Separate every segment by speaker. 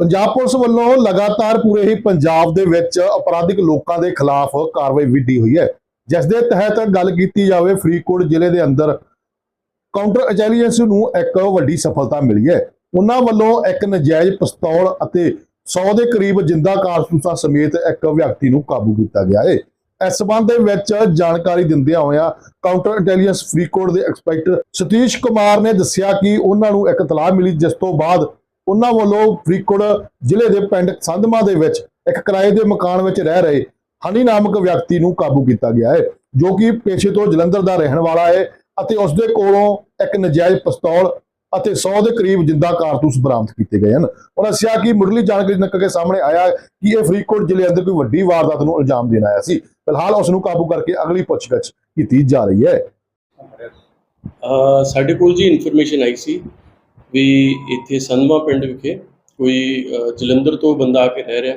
Speaker 1: Punjab police ਵੱਲੋਂ ਲਗਾਤਾਰ ਪੂਰੇ ਹੀ ਪੰਜਾਬ ਦੇ ਵਿੱਚ ਅਪਰਾਧਿਕ ਲੋਕਾਂ ਦੇ ਖਿਲਾਫ ਕਾਰਵਾਈ ਵਿੱਢੀ ਹੋਈ ਹੈ, ਜਿਸ ਦੇ ਤਹਿਤ ਗੱਲ ਕੀਤੀ ਜਾਵੇ, ਫਰੀਦਕੋਟ ਜ਼ਿਲ੍ਹੇ ਦੇ ਅੰਦਰ ਕਾਊਂਟਰ ਇੰਟੈਲੀਜੈਂਸ ਨੂੰ ਇੱਕ ਵੱਡੀ ਸਫਲਤਾ ਮਿਲੀ ਹੈ। ਉਹਨਾਂ ਵੱਲੋਂ ਇੱਕ ਨਜਾਇਜ਼ ਪਿਸਤੌਲ ਅਤੇ 100 ਦੇ ਕਰੀਬ ਜਿੰਦਾ ਕਾਰਤੂਸਾਂ ਸਮੇਤ ਇੱਕ ਵਿਅਕਤੀ ਨੂੰ ਕਾਬੂ ਕੀਤਾ ਗਿਆ ਹੈ। ਇਸ ਸਬੰਧ ਦੇ ਵਿੱਚ ਜਾਣਕਾਰੀ ਦਿੰਦਿਆਂ ਹੋਇਆ ਕਾਊਂਟਰ ਇੰਟੈਲੀਜੈਂਸ ਫਰੀਦਕੋਟ ਦੇ ਐਕਸਪੈਕਟਰ ਸਤੀਸ਼ ਕੁਮਾਰ ਨੇ ਦੱਸਿਆ ਕਿ ਉਹਨਾਂ ਨੂੰ ਇੱਕ ਤਲਾਹ ਮਿਲੀ, ਜਿਸ ਤੋਂ ਬਾਅਦ ਉਹਨਾਂ ਵੱਲੋਂ ਫਰੀਦਕੋਟ ਜ਼ਿਲ੍ਹੇ ਦੇ ਪਿੰਡ ਸੰਧਮਾ ਦੇ ਵਿੱਚ ਇੱਕ ਕਿਰਾਏ ਦੇ ਮਕਾਨ ਵਿੱਚ ਰਹਿ ਰਹੇ ਹਨੀ ਨਾਮਕ ਵਿਅਕਤੀ ਨੂੰ ਕਾਬੂ ਕੀਤਾ ਗਿਆ ਹੈ ਜੋ ਕਿ ਪੇਸ਼ੇ ਤੋਂ ਜਲੰਧਰ ਦਾ ਰਹਿਣ ਵਾਲਾ ਹੈ ਅਤੇ ਉਸ ਦੇ ਕੋਲੋਂ ਇੱਕ ਨਜਾਇਜ਼ ਪਿਸਤੌਲ ਅਤੇ 100 ਦੇ ਕਰੀਬ ਜਿੰਦਾ ਕਾਰਤੂਸ ਬਰਾਮਦ ਕੀਤੇ ਗਏ ਹਨ। ਉਹਨਾਂ ਦੱਸਿਆ ਕਿ ਮੁੱਢਲੀ ਜਾਣਕਾਰੀ ਨਿਕਲ ਕੇ ਸਾਹਮਣੇ ਆਇਆ ਕਿ ਇਹ ਫਰੀਦਕੋਟ ਜ਼ਿਲ੍ਹੇ ਅੰਦਰ ਕੋਈ ਵੱਡੀ ਵਾਰਦਾਤ ਨੂੰ ਇਲਜ਼ਾਮ ਦੇਣ ਆਇਆ ਸੀ। ਫਿਲਹਾਲ ਉਸ ਨੂੰ ਕਾਬੂ ਕਰਕੇ ਅਗਲੀ ਪੁੱਛਗਿੱਛ ਕੀਤੀ ਜਾ ਰਹੀ ਹੈ।
Speaker 2: ਅ, ਸਾਡੇ ਕੋਲ ਜੀ ਇਨਫੋਰਮੇਸ਼ਨ ਆਈ ਸੀ ਵੀ ਇੱਥੇ ਸੰਧਮਾ ਪਿੰਡ ਵਿਖੇ ਕੋਈ ਜਲੰਧਰ ਤੋਂ ਬੰਦਾ ਆ ਕੇ ਰਹਿ ਰਿਹਾ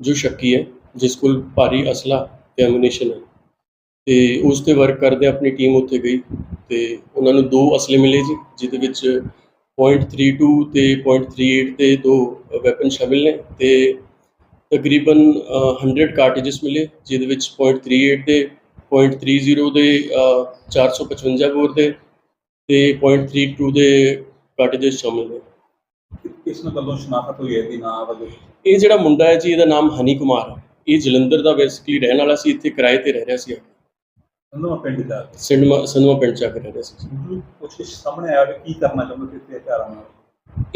Speaker 2: ਜੋ ਸ਼ੱਕੀ ਹੈ ਜਿਸ ਕੋਲ ਭਾਰੀ ਅਸਲਾ ਤੇ ਐਮੂਨੇਸ਼ਨ ਹੈ। ਤੇ ਉਸ ਤੇ ਵਰਕ ਕਰਦੇ ਆਪਣੀ ਟੀਮ ਉੱਥੇ ਗਈ ਤੇ ਉਹਨਾਂ ਨੂੰ ਦੋ ਅਸਲੇ ਮਿਲੇ ਜੀ ਜਿਹਦੇ ਵਿੱਚ .32 ਤੇ .38 ਤੇ ਦੋ ਵੈਪਨ ਸ਼ਾਮਿਲ ਨੇ ਤੇ ਤਕਰੀਬਨ ਅ, 100 ਕਾਰਟ੍ਰਿਜਸ ਮਿਲੇ ਜਿਹਦੇ ਵਿੱਚ .38 ਤੇ .30 ਦੇ ਅ, 455 ਬੋਰ ਦੇ ਤੇ .32 ਦੇ ਕਾਰਟ੍ਰਿਜਸ ਸ਼ਾਮਿਲ ਨੇ
Speaker 3: ਕਿਸ ਨੂੰ ਵੱਲੋਂ ਸ਼ਨਾਖਤ ਹੋਈ ਹੈ ਦੀ ਨਾਂ ਵੱਲੋਂ?
Speaker 2: ਇਹ ਜਿਹੜਾ ਮੁੰਡਾ ਹੈ ਜੀ ਇਹਦਾ ਨਾਮ ਹਨੀ ਕੁਮਾਰ ਹੈ। ਇਹ ਜਲੰਧਰ ਦਾ ਬੇਸਿਕਲੀ ਰਹਿਣ ਵਾਲਾ ਸੀ ਇੱਥੇ ਕਿਰਾਏ ਤੇ ਰਹਿ ਰਿਹਾ ਸੀ।
Speaker 3: ਉਹਨੂੰ ਪਿੰਡ ਦਾ?
Speaker 2: ਸਿਨੇਮਾ ਸਿਨੇਮਾ ਪਿੰਡ ਚ ਆ ਕੇ ਰਹਿ ਰਿਹਾ ਸੀ।
Speaker 3: ਕੁਝ ਸਾਹਮਣੇ ਆਇਆ ਵੀ ਕੀ ਕਰਨਾ ਚਾਹੁੰਦੇ ਇੱਥੇ ਹਥਿਆਰਾਂ ਨਾਲ?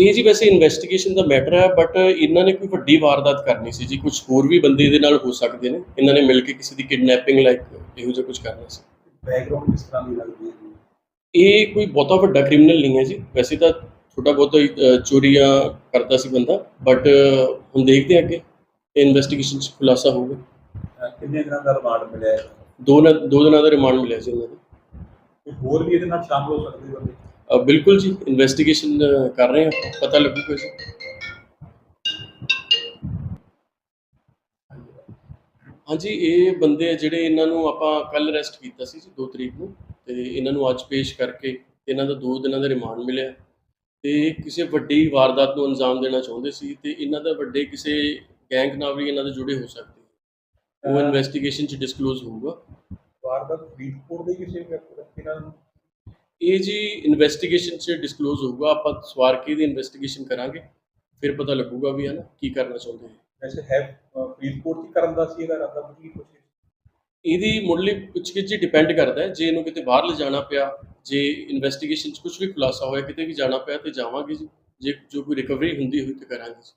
Speaker 2: ਇਹ ਜੀ ਵੈਸੇ ਇਨਵੈਸਟੀਗੇਸ਼ਨ ਦਾ ਮੈਟਰ ਹੈ ਬਟ ਇਹਨਾਂ ਨੇ ਕੋਈ ਵੱਡੀ ਵਾਰਦਾਤ ਕਰਨੀ ਸੀ ਜੀ। ਕੁਝ ਹੋਰ ਵੀ ਬੰਦੇ ਇਹਦੇ ਨਾਲ ਹੋ ਸਕਦੇ ਨੇ। ਇਹਨਾਂ ਨੇ ਮਿਲ ਕੇ ਕਿਸੇ ਦੀ ਕਿਡਨੈਪਿੰਗ ਲਾਈਕ ਇਹੋ ਜਿਹਾ ਕੁਝ ਕਰਨਾ ਸੀ।
Speaker 3: ਬੈਕਗ੍ਰਾਉਂਡ ਕਿਸ ਤਰ੍ਹਾਂ ਦੀ ਲੱਗਦੀ ਹੈ
Speaker 2: ਇਹ ਕੋਈ ਬਹੁਤਾ ਵੱਡਾ ਕ੍ਰਿਮੀਨਲ ਨਹੀਂ ਹੈ ਜੀ। ਵੈਸੇ ਤਾਂ ਛੋਟਾ ਬਹੁਤਾ ਚੋਰੀਆਂ ਕਰਦਾ ਸੀ ਬੰਦਾ ਬਟ ਹੁਣ ਦੇਖਦੇ ਹਾਂ ਅੱਗੇ। ਇਨਵੈਸਟੀਗੇਸ਼ਨ ਚ ਖੁਲਾਸਾ ਹੋਊਗਾ।
Speaker 3: ਕਿੰਨੇ ਦਿਨਾਂ ਦਾ ਰਿਮਾਂਡ ਮਿਲਿਆ
Speaker 2: ਦੋ ਦੋ ਦਿਨਾਂ ਦਾ ਰਿਮਾਂਡ ਮਿਲਿਆ ਸੀ ਉਹਨਾਂ ਨੂੰ।
Speaker 3: ਹੋਰ ਵੀ ਇਹਦੇ ਨਾਲ ਸ਼ਾਮਲ ਹੋ ਸਕਦੇ ਬੰਦੇ?
Speaker 2: ਬਿਲਕੁਲ ਜੀ ਇਨਵੈਸਟੀਗੇਸ਼ਨ ਕਰ ਰਹੇ ਹਾਂ। ਪਤਾ ਲੱਗੂਗਾ ਜੀ। ਹਾਂਜੀ ਇਹ ਬੰਦੇ ਜਿਹੜੇ ਇਹਨਾਂ ਨੂੰ ਆਪਾਂ ਕੱਲ ਅਰੈਸਟ ਕੀਤਾ ਸੀ ਜੀ 2 ਤਰੀਕ ਨੂੰ। ਤੇ ਇਹਨਾਂ ਨੂੰ ਅੱਜ ਪੇਸ਼ ਕਰਕੇ ਇਹਨਾਂ ਦਾ 2 ਦਿਨਾਂ ਦਾ ਰਿਮਾਂਡ ਮਿਲਿਆ। ਤੇ ਕਿਸੇ ਵੱਡੀ ਵਾਰਦਾਤ ਨੂੰ ਅੰਜਾਮ ਦੇਣਾ ਚਾਹੁੰਦੇ ਸੀ ਤੇ ਇਹਨਾਂ ਦਾ ਵੱਡੇ ਕਿਸੇ ਗੈਂਗ ਨਾਲ ਵੀ ਇਹਨਾਂ ਦੇ ਜੁੜੇ ਹੋ ਸਕਦੇ ਉਹ ਇਨਵੈਸਟੀਗੇਸ਼ਨ ਚ ਡਿਸਕਲੋਜ਼ ਹੋਊਗਾ।
Speaker 3: ਵਾਰਦਾਤ ਫਰੀਦਕੋਟ ਦੇ ਕਿਸੇ ਵਿਅਕਤੀ ਨਾਲ
Speaker 2: ਇਹ ਜੀ ਇਨਵੈਸਟੀਗੇਸ਼ਨ 'ਚ ਡਿਸਕਲੋਜ਼ ਹੋਊਗਾ। ਆਪਾਂ ਸਵਾਰ ਕੇ ਦੀ ਇਨਵੈਸਟੀਗੇਸ਼ਨ ਕਰਾਂਗੇ। ਫਿਰ ਪਤਾ ਲੱਗੂਗਾ ਵੀ ਹੈ ਨਾ ਕੀ ਕਰਨਾ ਚਾਹੁੰਦੇ
Speaker 3: ਵੈਸੇ ਹੈ ਫਰੀਦਕੋਟ ਦੀ ਕਰਨ ਦਾ ਸੀ ਇਹਦਾ ਇਰਾਦਾ ਕੀ ਕੁਝ
Speaker 2: ਇਹਦੀ ਮੁੱਢਲੀ ਪੁੱਛਗਿੱਛ 'ਚ ਡਿਪੈਂਡ ਕਰਦਾ ਹੈ। ਜੇ ਇਹਨੂੰ ਕਿਤੇ ਬਾਹਰ ਲਿਜਾਣਾ ਪਿਆ, ਜੇ ਇਨਵੈਸਟੀਗੇਸ਼ਨ 'ਚ ਕੁਝ ਵੀ ਖੁਲਾਸਾ ਹੋਇਆ, ਕਿਤੇ ਵੀ ਜਾਣਾ ਪਿਆ, ਤੇ ਜਾਵਾਂਗੇ ਜੀ। ਜੇ ਜੋ ਕੋਈ ਰਿਕਵਰੀ ਹੁੰਦੀ ਹੋਈ ਤੇ ਕਰਾਂਗੇ ਜੀ।